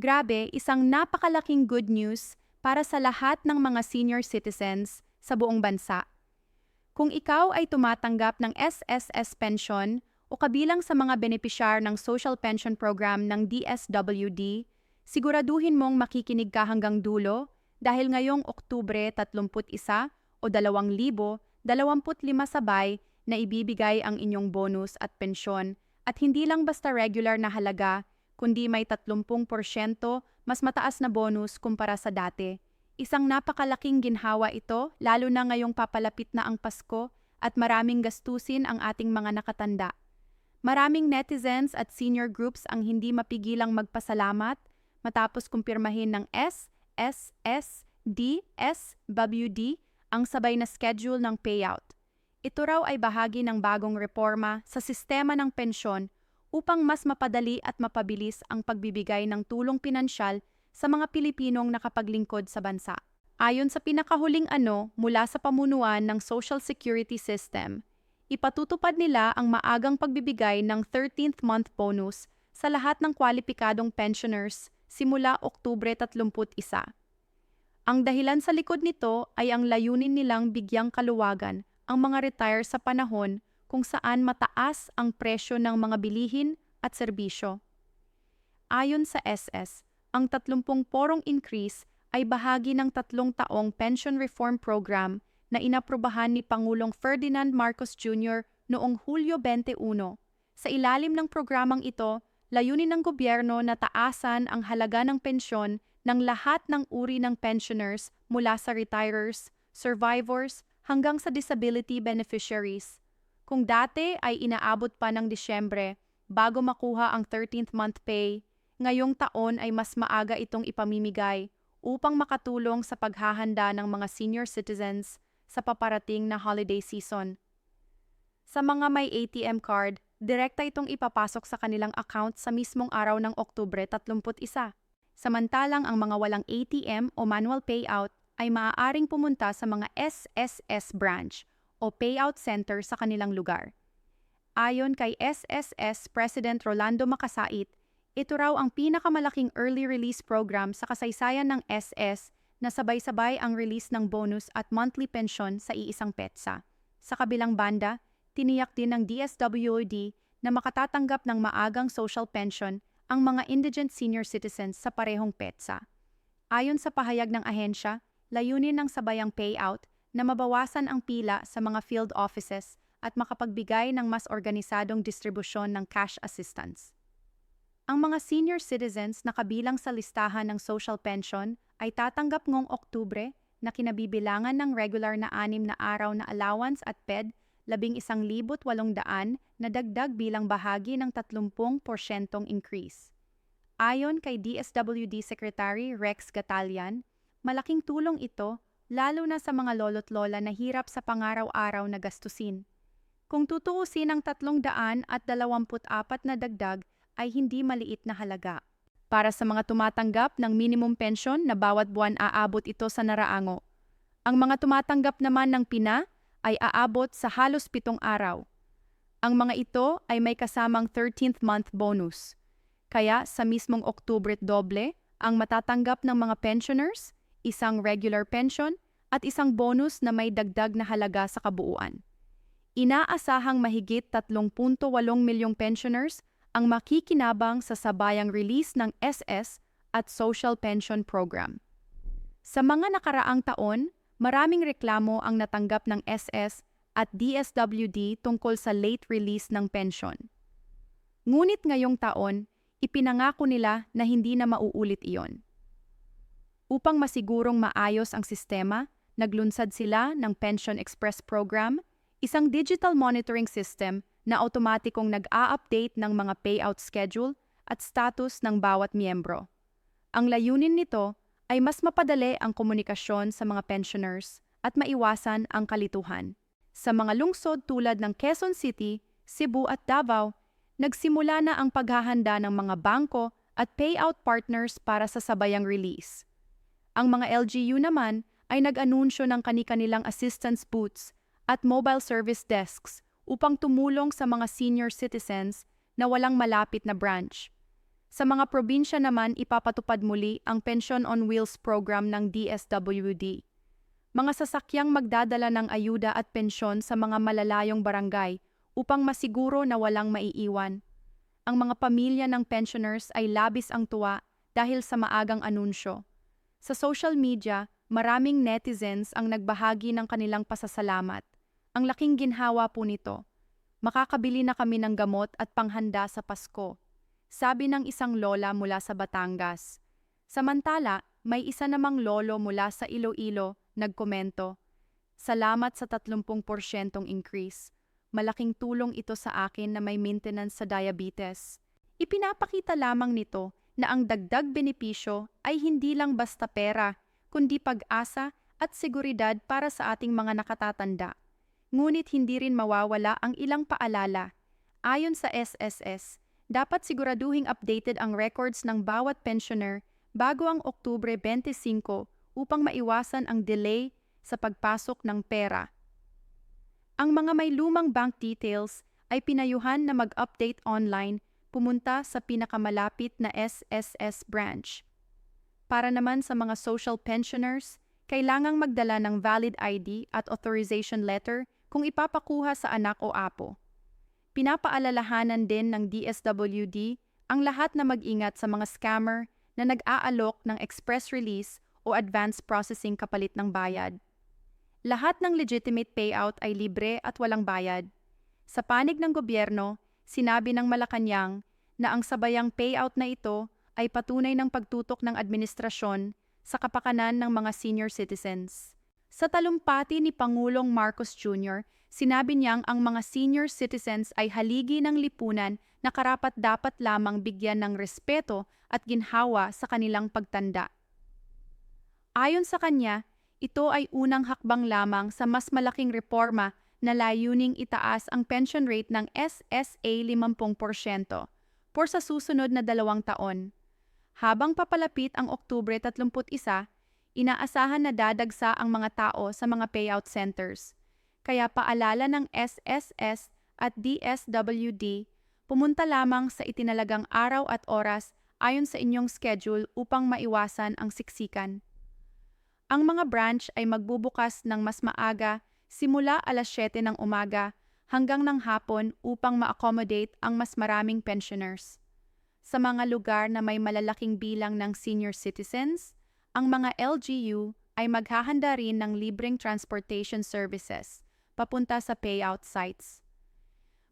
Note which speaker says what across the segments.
Speaker 1: Grabe, isang napakalaking good news para sa lahat ng mga senior citizens sa buong bansa. Kung ikaw ay tumatanggap ng SSS pension o kabilang sa mga benepisyar ng Social Pension Program ng DSWD, siguraduhin mong makikinig ka hanggang dulo dahil ngayong Oktubre 31 o 2025 sabay na ibibigay ang inyong bonus at pensyon at hindi lang basta regular na halaga kundi may 30% mas mataas na bonus kumpara sa dati. Isang napakalaking ginhawa ito lalo na ngayong papalapit na ang Pasko at maraming gastusin ang ating mga nakatanda. Maraming netizens at senior groups ang hindi mapigilang magpasalamat matapos kumpirmahin ng SSSDSWD ang sabay na schedule ng payout. Ito raw ay bahagi ng bagong reforma sa sistema ng pensyon upang mas mapadali at mapabilis ang pagbibigay ng tulong pinansyal sa mga Pilipinong nakapaglingkod sa bansa. Ayon sa pinakahuling ano mula sa pamunuan ng Social Security System, ipatutupad nila ang maagang pagbibigay ng 13th month bonus sa lahat ng kwalipikadong pensioners simula Oktubre 31. Ang dahilan sa likod nito ay ang layunin nilang bigyang kaluwagan ang mga retire sa panahon kung saan mataas ang presyo ng mga bilihin at serbisyo. Ayon sa SS, ang 30 porong increase ay bahagi ng tatlong taong pension reform program na inaprobahan ni Pangulong Ferdinand Marcos Jr. noong Hulyo 21. Sa ilalim ng programang ito, layunin ng gobyerno na taasan ang halaga ng pensyon ng lahat ng uri ng pensioners mula sa retirers, survivors, hanggang sa disability beneficiaries. Kung dati ay inaabot pa ng Disyembre bago makuha ang 13th month pay, ngayong taon ay mas maaga itong ipamimigay upang makatulong sa paghahanda ng mga senior citizens sa paparating na holiday season. Sa mga may ATM card, direkta itong ipapasok sa kanilang account sa mismong araw ng Oktubre 31. Samantalang ang mga walang ATM o manual payout ay maaaring pumunta sa mga SSS branch o payout center sa kanilang lugar. Ayon kay SSS President Rolando Makasait, ito raw ang pinakamalaking early release program sa kasaysayan ng SS na sabay-sabay ang release ng bonus at monthly pension sa iisang petsa. Sa kabilang banda, tiniyak din ng DSWD na makatatanggap ng maagang social pension ang mga indigent senior citizens sa parehong petsa. Ayon sa pahayag ng ahensya, layunin ng sabayang payout na mabawasan ang pila sa mga field offices at makapagbigay ng mas organisadong distribusyon ng cash assistance. Ang mga senior citizens na kabilang sa listahan ng social pension ay tatanggap ngong Oktubre na kinabibilangan ng regular na anim na araw na allowance at PED labing isang libot walong daan na dagdag bilang bahagi ng 30% increase. Ayon kay DSWD Secretary Rex Gatalian, malaking tulong ito lalo na sa mga lolo't lola na hirap sa pangaraw-araw na gastusin. Kung tutuusin ang 324 na dagdag ay hindi maliit na halaga. Para sa mga tumatanggap ng minimum pension na bawat buwan aabot ito sa naraango. Ang mga tumatanggap naman ng PINA ay aabot sa halos pitong araw. Ang mga ito ay may kasamang 13th month bonus. Kaya sa mismong Oktubre doble ang matatanggap ng mga pensioners isang regular pension, at isang bonus na may dagdag na halaga sa kabuuan. Inaasahang mahigit 3.8 milyong pensioners ang makikinabang sa sabayang release ng SS at Social Pension Program. Sa mga nakaraang taon, maraming reklamo ang natanggap ng SS at DSWD tungkol sa late release ng pension. Ngunit ngayong taon, ipinangako nila na hindi na mauulit iyon. Upang masigurong maayos ang sistema, naglunsad sila ng Pension Express Program, isang digital monitoring system na automatikong nag-a-update ng mga payout schedule at status ng bawat miyembro. Ang layunin nito ay mas mapadali ang komunikasyon sa mga pensioners at maiwasan ang kalituhan. Sa mga lungsod tulad ng Quezon City, Cebu at Davao, nagsimula na ang paghahanda ng mga bangko at payout partners para sa sabayang release. Ang mga LGU naman ay nag-anunsyo ng kani-kanilang assistance booths at mobile service desks upang tumulong sa mga senior citizens na walang malapit na branch. Sa mga probinsya naman ipapatupad muli ang Pension on Wheels program ng DSWD. Mga sasakyang magdadala ng ayuda at pensyon sa mga malalayong barangay upang masiguro na walang maiiwan. Ang mga pamilya ng pensioners ay labis ang tuwa dahil sa maagang anunsyo. Sa social media, maraming netizens ang nagbahagi ng kanilang pasasalamat. Ang laking ginhawa po nito. Makakabili na kami ng gamot at panghanda sa Pasko. Sabi ng isang lola mula sa Batangas. Samantala, may isa namang lolo mula sa Iloilo nagkomento. Salamat sa 30% increase. Malaking tulong ito sa akin na may maintenance sa diabetes. Ipinapakita lamang nito na ang dagdag benepisyo ay hindi lang basta pera, kundi pag-asa at seguridad para sa ating mga nakatatanda. Ngunit hindi rin mawawala ang ilang paalala. Ayon sa SSS, dapat siguraduhing updated ang records ng bawat pensioner bago ang Oktubre 25 upang maiwasan ang delay sa pagpasok ng pera. Ang mga may lumang bank details ay pinayuhan na mag-update online pumunta sa pinakamalapit na SSS branch. Para naman sa mga social pensioners, kailangang magdala ng valid ID at authorization letter kung ipapakuha sa anak o apo. Pinapaalalahanan din ng DSWD ang lahat na mag-ingat sa mga scammer na nag-aalok ng express release o advance processing kapalit ng bayad. Lahat ng legitimate payout ay libre at walang bayad. Sa panig ng gobyerno, sinabi ng Malacanang na ang sabayang payout na ito ay patunay ng pagtutok ng administrasyon sa kapakanan ng mga senior citizens. Sa talumpati ni Pangulong Marcos Jr., sinabi niyang ang mga senior citizens ay haligi ng lipunan na karapat dapat lamang bigyan ng respeto at ginhawa sa kanilang pagtanda. Ayon sa kanya, ito ay unang hakbang lamang sa mas malaking reforma na layuning itaas ang pension rate ng SSA 50% por sa susunod na dalawang taon. Habang papalapit ang Oktubre 31, inaasahan na dadagsa ang mga tao sa mga payout centers. Kaya paalala ng SSS at DSWD, pumunta lamang sa itinalagang araw at oras ayon sa inyong schedule upang maiwasan ang siksikan. Ang mga branch ay magbubukas ng mas maaga simula alas 7 ng umaga hanggang ng hapon upang ma-accommodate ang mas maraming pensioners. Sa mga lugar na may malalaking bilang ng senior citizens, ang mga LGU ay maghahanda rin ng libreng transportation services papunta sa payout sites.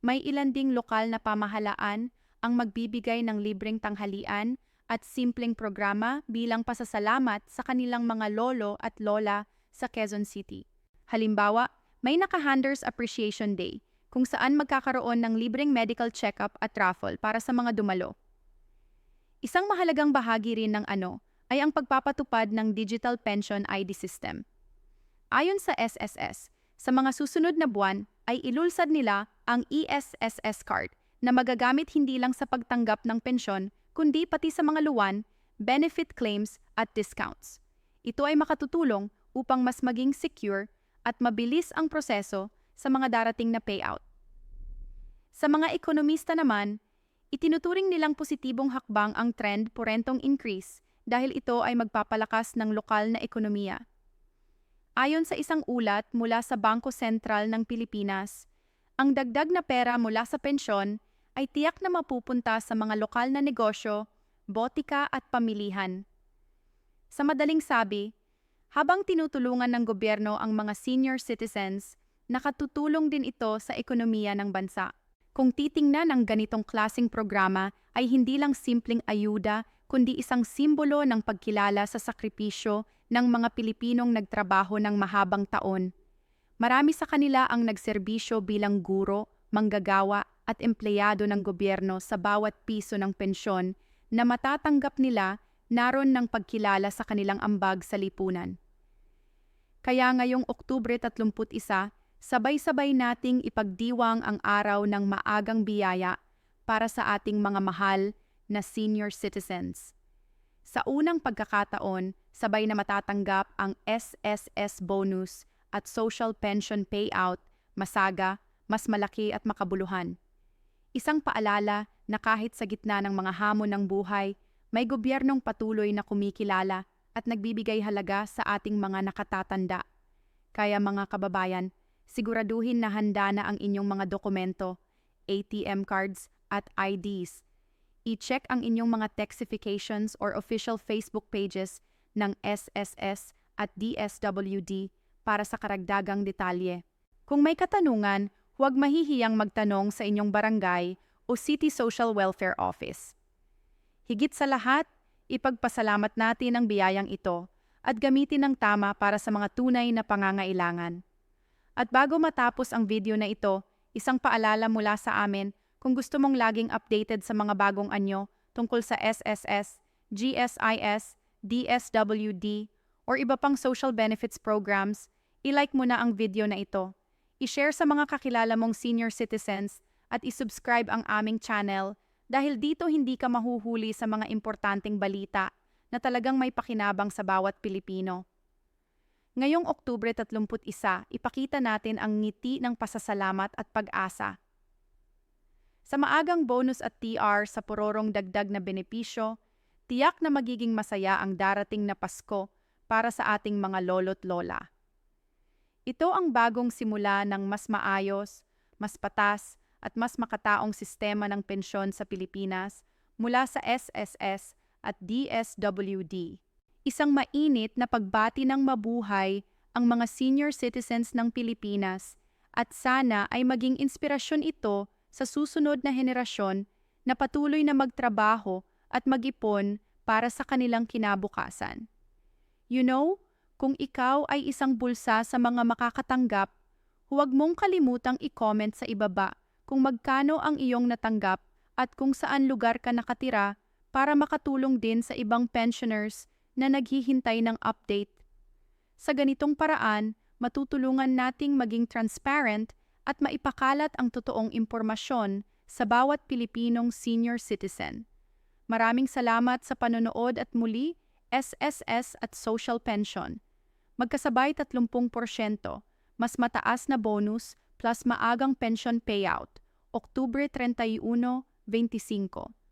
Speaker 1: May ilan ding lokal na pamahalaan ang magbibigay ng libreng tanghalian at simpleng programa bilang pasasalamat sa kanilang mga lolo at lola sa Quezon City. Halimbawa, may naka-Handers Appreciation Day kung saan magkakaroon ng libreng medical check-up at raffle para sa mga dumalo. Isang mahalagang bahagi rin ng ano ay ang pagpapatupad ng Digital Pension ID System. Ayon sa SSS, sa mga susunod na buwan ay ilulsad nila ang ESSS card na magagamit hindi lang sa pagtanggap ng pensyon kundi pati sa mga luwan, benefit claims at discounts. Ito ay makatutulong upang mas maging secure at mabilis ang proseso sa mga darating na payout. Sa mga ekonomista naman, itinuturing nilang positibong hakbang ang trend po rentong increase dahil ito ay magpapalakas ng lokal na ekonomiya. Ayon sa isang ulat mula sa Bangko Sentral ng Pilipinas, ang dagdag na pera mula sa pensyon ay tiyak na mapupunta sa mga lokal na negosyo, botika at pamilihan. Sa madaling sabi, habang tinutulungan ng gobyerno ang mga senior citizens, nakatutulong din ito sa ekonomiya ng bansa. Kung titingnan ang ganitong klasing programa ay hindi lang simpleng ayuda kundi isang simbolo ng pagkilala sa sakripisyo ng mga Pilipinong nagtrabaho ng mahabang taon. Marami sa kanila ang nagserbisyo bilang guro, manggagawa at empleyado ng gobyerno sa bawat piso ng pensyon na matatanggap nila naroon ng pagkilala sa kanilang ambag sa lipunan. Kaya ngayong Oktubre 31, sabay-sabay nating ipagdiwang ang araw ng maagang biyaya para sa ating mga mahal na senior citizens. Sa unang pagkakataon, sabay na matatanggap ang SSS bonus at social pension payout, masaga, mas malaki at makabuluhan. Isang paalala na kahit sa gitna ng mga hamon ng buhay, may gobyernong patuloy na kumikilala at nagbibigay halaga sa ating mga nakatatanda. Kaya mga kababayan, siguraduhin na handa na ang inyong mga dokumento, ATM cards at IDs. I-check ang inyong mga texifications or official Facebook pages ng SSS at DSWD para sa karagdagang detalye. Kung may katanungan, huwag mahihiyang magtanong sa inyong barangay o City Social Welfare Office. Higit sa lahat, ipagpasalamat natin ang biyayang ito at gamitin ng tama para sa mga tunay na pangangailangan. At bago matapos ang video na ito, isang paalala mula sa amin kung gusto mong laging updated sa mga bagong anyo tungkol sa SSS, GSIS, DSWD, or iba pang social benefits programs, i-like mo na ang video na ito. I-share sa mga kakilala mong senior citizens at isubscribe ang aming channel dahil dito hindi ka mahuhuli sa mga importanteng balita na talagang may pakinabang sa bawat Pilipino. Ngayong Oktubre 31, ipakita natin ang ngiti ng pasasalamat at pag-asa. Sa maagang bonus at TR sa pororong dagdag na benepisyo, tiyak na magiging masaya ang darating na Pasko para sa ating mga lolo't lola. Ito ang bagong simula ng mas maayos, mas patas, at mas makataong sistema ng pensyon sa Pilipinas mula sa SSS at DSWD. Isang mainit na pagbati ng mabuhay ang mga senior citizens ng Pilipinas at sana ay maging inspirasyon ito sa susunod na henerasyon na patuloy na magtrabaho at mag-ipon para sa kanilang kinabukasan. You know, kung ikaw ay isang bulsa sa mga makakatanggap, huwag mong kalimutang i-comment sa ibaba kung magkano ang iyong natanggap at kung saan lugar ka nakatira para makatulong din sa ibang pensioners na naghihintay ng update. Sa ganitong paraan, matutulungan nating maging transparent at maipakalat ang totoong impormasyon sa bawat Pilipinong senior citizen. Maraming salamat sa panonood at muli, SSS at Social Pension. Magkasabay 30%, mas mataas na bonus plus maagang pension payout, Oktubre 31, 25.